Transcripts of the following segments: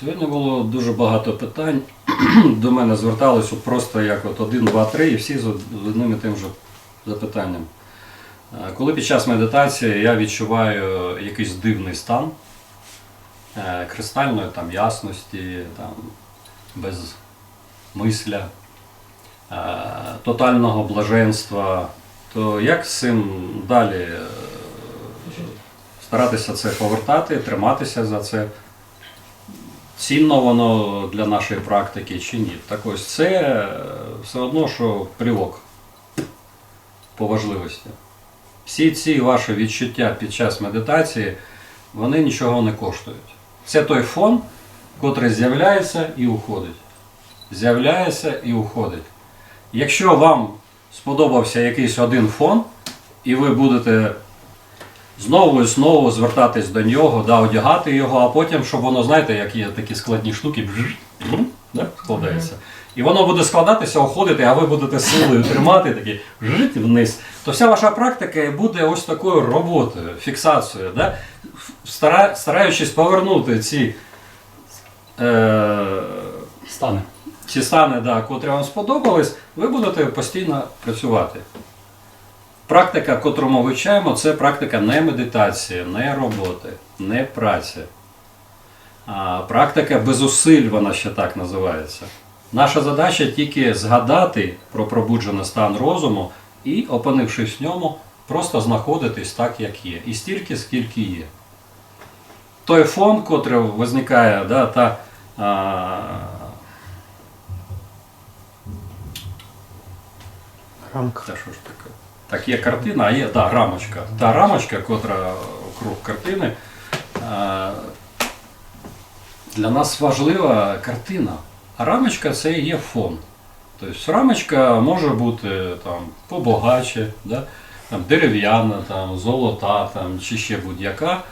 Сьогодні було дуже багато питань. До мене зверталися просто як от один, два, три, і всі з одним і тим же запитанням. Е, Коли під час медитації я відчуваю якийсь дивний стан е, кристальної там, ясності, там, без мисля, е, тотального блаженства, то як з цим далі старатися це повертати, триматися за це? Цінно воно для нашої практики чи ні? Так ось це е, все одно, що плівок по важливості. Всі ці ваші відчуття під час медитації, вони нічого не коштують. Це той фон, котрий з'являється і уходить. З'являється і уходить. Якщо вам сподобався якийсь один фон, і ви будете знову і знову звертатись до нього, да, одягати його, а потім, щоб воно, знаєте, як є такі складні штуки, бжж, да, складається. І воно буде складатися, уходити, а ви будете силою тримати такі жить вниз. То вся ваша практика буде ось такою роботою, фіксацією, да? Стара- стараючись повернути ці, е, Стане. ці стани, да, котрі вам сподобались, ви будете постійно працювати. Практика, котру ми вивчаємо, це практика не медитації, не роботи, не праці. А практика без зусиль, вона ще так називається. Наша задача тільки згадати про пробуджений стан розуму і, опинившись в ньому, просто знаходитись так, як є. І стільки, скільки є. Той фон, котрий виникає, да, та а, Рамка. Та що ж таке? Так, є картина, а є да, рамочка. Та рамочка, котра круг картини. е, Для нас важлива картина. А рамочка це є фон. Тобто рамочка може бути там, побагаче, да? там, дерев'яна, там, золота там, чи ще будь-яка.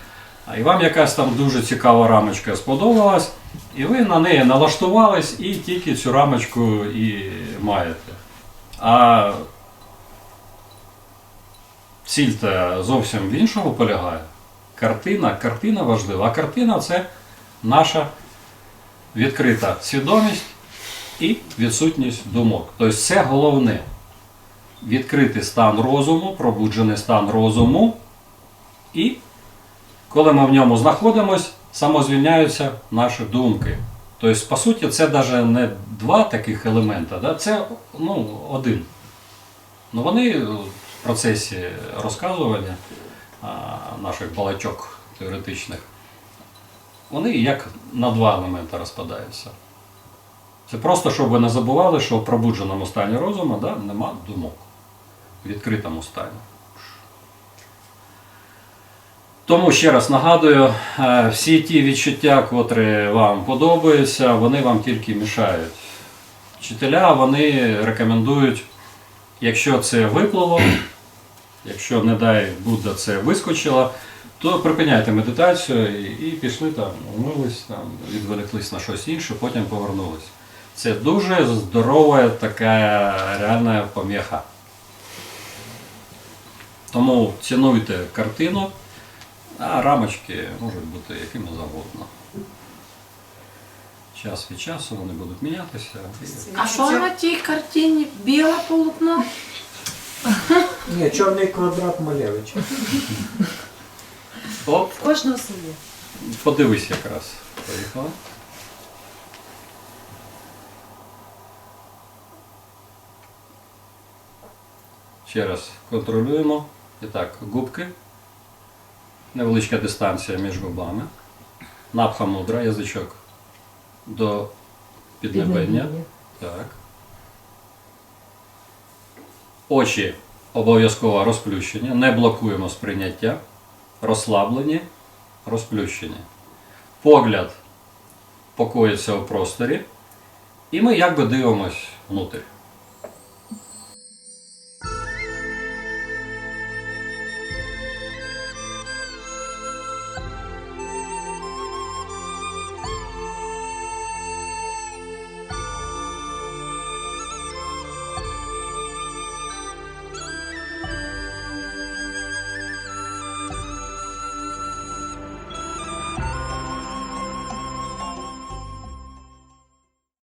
І вам якась там дуже цікава рамочка сподобалась, і ви на неї налаштувались і тільки цю рамочку і маєте. А ціль та зовсім в іншому полягає. Картина, картина важлива. А картина це наша відкрита свідомість і відсутність думок. Тобто це головне. Відкритий стан розуму, пробуджений стан розуму. І коли ми в ньому знаходимось, самозвільняються наші думки. Тобто, по суті, це навіть не два таких елемента, да? це ну, один. Ну, вони процесі розказування наших балачок теоретичних, вони як на два елементи розпадаються. Це просто, щоб ви не забували, що в пробудженому стані розуму да, нема думок. В відкритому стані. Тому ще раз нагадую, е, всі ті відчуття, котрі вам подобаються, вони вам тільки мішають. Вчителя вони рекомендують, якщо це виплило, якщо, не дай Будда, це вискочило, то припиняйте медитацію і, і пішли там, умились, там, відволіклись на щось інше, потім повернулись. Це дуже здорова така реальна поміха. Тому цінуйте картину, а рамочки можуть бути якими завгодно. Час від часу вони будуть мінятися. А що на тій картині? Біле полотно? Ні, чорний квадрат Малевича. Оп, В кожного своє. подивись якраз. Поїхала. Ще раз контролюємо. І так, губки. Невеличка дистанція між губами. Напха мудра, язичок до піднебення. Так. Очі обов'язково розплющення, Не блокуємо сприйняття. Розслаблені, розплющені. Погляд покоїться у просторі. І ми якби дивимось внутрь.